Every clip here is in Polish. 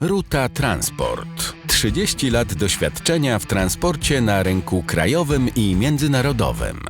Ruta Transport. 30 lat doświadczenia w transporcie na rynku krajowym i międzynarodowym.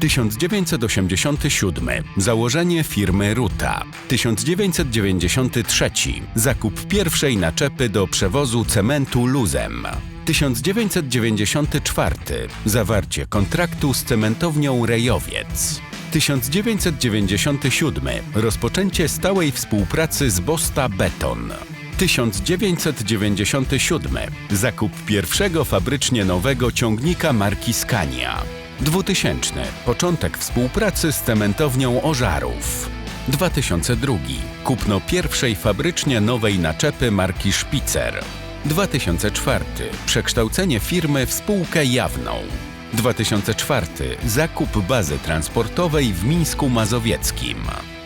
1987. Założenie firmy Ruta. 1993. Zakup pierwszej naczepy do przewozu cementu luzem. 1994. Zawarcie kontraktu z cementownią Rejowiec. 1997. Rozpoczęcie stałej współpracy z Bosta Beton. 1997. Zakup pierwszego fabrycznie nowego ciągnika marki Scania. 2000. Początek współpracy z cementownią Ożarów. 2002. Kupno pierwszej fabrycznie nowej naczepy marki Spitzer. 2004. Przekształcenie firmy w spółkę jawną. 2004. Zakup bazy transportowej w Mińsku Mazowieckim.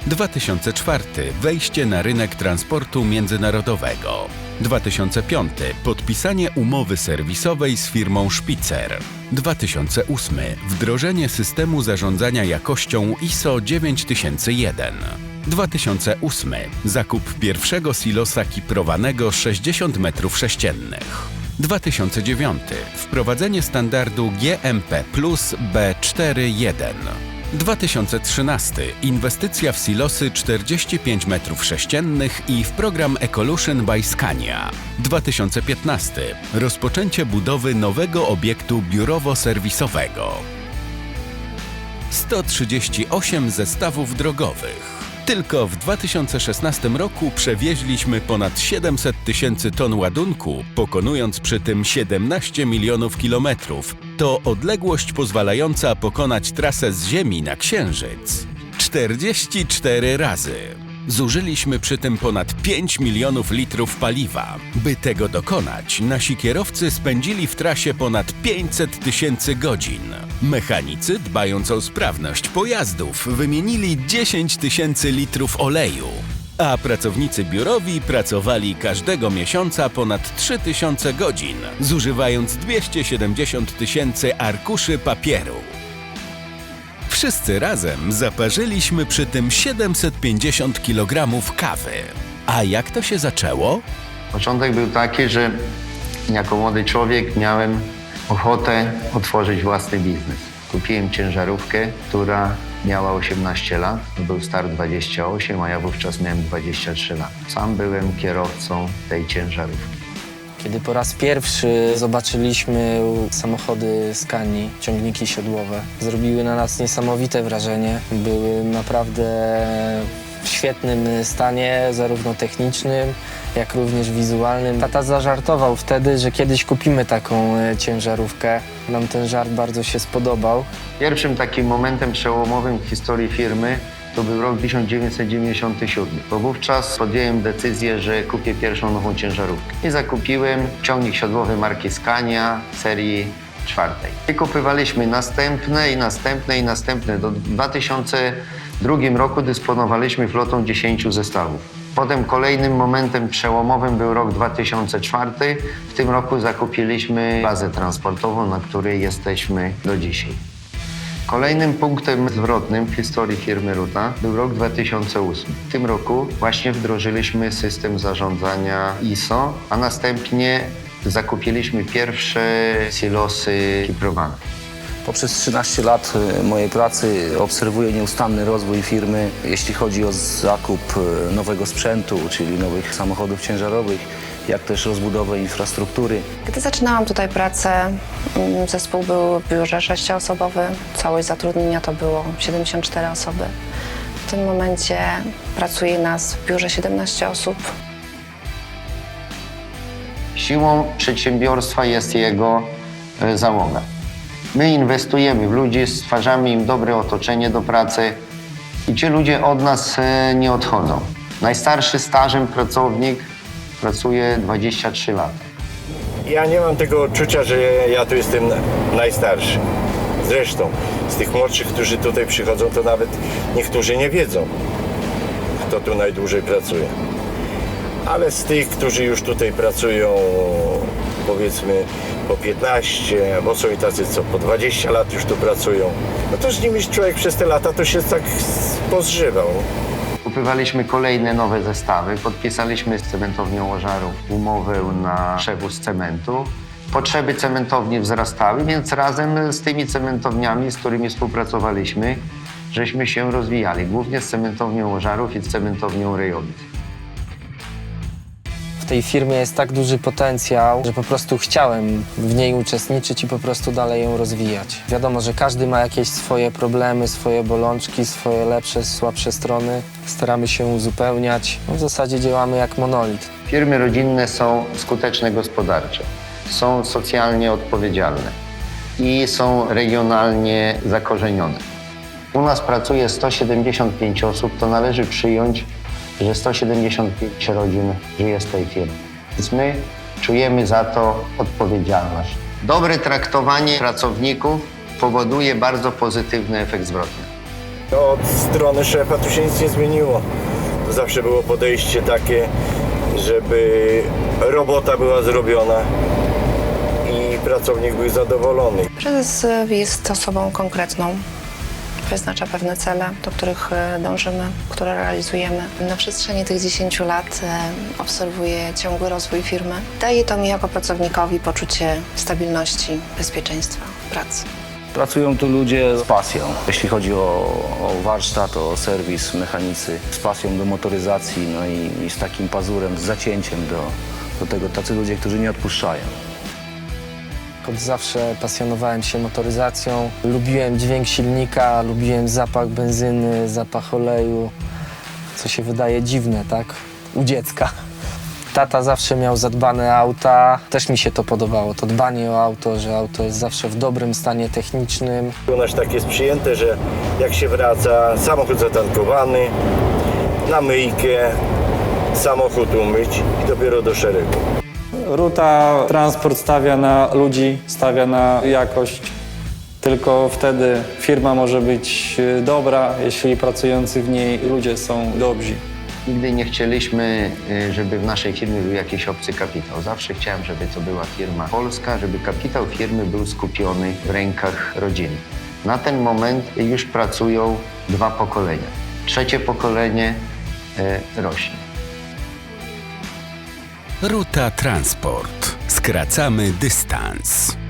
2004. Wejście na rynek transportu międzynarodowego. 2005. Podpisanie umowy serwisowej z firmą Spitzer. 2008. Wdrożenie systemu zarządzania jakością ISO 9001. 2008. Zakup pierwszego silosa kiprowanego 60 m3. 2009. Wprowadzenie standardu GMP Plus B41. 2013. Inwestycja w silosy 45 m3 i w program Ecolution by Scania. 2015. Rozpoczęcie budowy nowego obiektu biurowo-serwisowego. 138 zestawów drogowych. Tylko w 2016 roku przewieźliśmy ponad 700 tysięcy ton ładunku, pokonując przy tym 17 milionów kilometrów. To odległość pozwalająca pokonać trasę z Ziemi na Księżyc. 44 razy. Zużyliśmy przy tym ponad 5 milionów litrów paliwa. By tego dokonać, nasi kierowcy spędzili w trasie ponad 500 tysięcy godzin. Mechanicy, dbając o sprawność pojazdów, wymienili 10 tysięcy litrów oleju. A pracownicy biurowi pracowali każdego miesiąca ponad 3000 godzin, zużywając 270 tysięcy arkuszy papieru. Wszyscy razem zaparzyliśmy przy tym 750 kg kawy. A jak to się zaczęło? Początek był taki, że jako młody człowiek miałem ochotę otworzyć własny biznes. Kupiłem ciężarówkę, która miała 18 lat, był start 28, a ja wówczas miałem 23 lat. Sam byłem kierowcą tej ciężarówki. Kiedy po raz pierwszy zobaczyliśmy samochody Scanii, ciągniki siodłowe, zrobiły na nas niesamowite wrażenie. Były naprawdę w świetnym stanie, zarówno technicznym, jak również wizualnym. Tata zażartował wtedy, że kiedyś kupimy taką e, ciężarówkę. Nam ten żart bardzo się spodobał. Pierwszym takim momentem przełomowym w historii firmy to był rok 1997, bo wówczas podjąłem decyzję, że kupię pierwszą nową ciężarówkę. I zakupiłem ciągnik siodłowy marki Scania serii czwartej. I kupywaliśmy następne i następne i następne. Do 2002 roku dysponowaliśmy flotą 10 zestawów. Potem kolejnym momentem przełomowym był rok 2004. W tym roku zakupiliśmy bazę transportową, na której jesteśmy do dzisiaj. Kolejnym punktem zwrotnym w historii firmy Ruta był rok 2008. W tym roku właśnie wdrożyliśmy system zarządzania ISO, a następnie zakupiliśmy pierwsze silosy kiprowane. Poprzez 13 lat e, mojej pracy obserwuję nieustanny rozwój firmy, jeśli chodzi o zakup e, nowego sprzętu, czyli nowych samochodów ciężarowych, jak też rozbudowę infrastruktury. Gdy zaczynałam tutaj pracę, mm, zespół był w biurze sześcioosobowy. Całość zatrudnienia to było 74 osoby. W tym momencie pracuje nas w biurze 17 osób. Siłą przedsiębiorstwa jest jego e, załoga. My inwestujemy w ludzi, stwarzamy im dobre otoczenie do pracy i ci ludzie od nas e, nie odchodzą. Najstarszy stażem pracownik pracuje 23 lata. Ja nie mam tego odczucia, że ja tu jestem na- najstarszy. Zresztą z tych młodszych, którzy tutaj przychodzą, to nawet niektórzy nie wiedzą, kto tu najdłużej pracuje. Ale z tych, którzy już tutaj pracują, powiedzmy po 15, bo są i tacy, co po 20 lat już tu pracują, no to z nimi człowiek przez te lata to się tak pozżywał. Kupywaliśmy kolejne nowe zestawy, podpisaliśmy z cementownią Ożarów umowę na przewóz cementu. Potrzeby cementowni wzrastały, więc razem z tymi cementowniami, z którymi współpracowaliśmy, żeśmy się rozwijali, głównie z cementownią Ożarów i z cementownią Rejowic. Tej firmie jest tak duży potencjał, że po prostu chciałem w niej uczestniczyć i po prostu dalej ją rozwijać. Wiadomo, że każdy ma jakieś swoje problemy, swoje bolączki, swoje lepsze, słabsze strony. Staramy się uzupełniać. No, w zasadzie działamy jak monolit. Firmy rodzinne są skuteczne gospodarczo, są socjalnie odpowiedzialne i są regionalnie zakorzenione. U nas pracuje 175 osób, to należy przyjąć, że 175 rodzin żyje z tej firmy. Więc my czujemy za to odpowiedzialność. Dobre traktowanie pracowników powoduje bardzo pozytywny efekt zwrotny. Od strony szefa tu się nic nie zmieniło. To zawsze było podejście takie, żeby robota była zrobiona i pracownik był zadowolony. Prezes jest osobą konkretną. Wyznacza pewne cele, do których y, dążymy, które realizujemy. Na przestrzeni tych 10 lat y, obserwuję ciągły rozwój firmy. Daje to mi jako pracownikowi poczucie stabilności, bezpieczeństwa pracy. Pracują tu ludzie z pasją. Jeśli chodzi o, o warsztat, o serwis, mechanicy, z pasją do motoryzacji, no i, i z takim pazurem, z zacięciem do, do tego. Tacy ludzie, którzy nie odpuszczają. Od zawsze pasjonowałem się motoryzacją. Lubiłem dźwięk silnika, lubiłem zapach benzyny, zapach oleju, co się wydaje dziwne, tak? U dziecka. Tata zawsze miał zadbane auta, też mi się to podobało, to dbanie o auto, że auto jest zawsze w dobrym stanie technicznym. U nas tak jest przyjęte, że jak się wraca, samochód zatankowany, na myjkę, samochód umyć i dopiero do szeregu. Ruta transport stawia na ludzi, stawia na jakość. Tylko wtedy firma może być y, dobra, jeśli pracujący w niej ludzie są dobrzy. Nigdy nie chcieliśmy, y, żeby w naszej firmie był jakiś obcy kapitał. Zawsze chciałem, żeby to była firma polska, żeby kapitał firmy był skupiony w rękach rodziny. Na ten moment już pracują dwa pokolenia. Trzecie pokolenie y, rośnie. Ruta Transport. Skracamy dystans.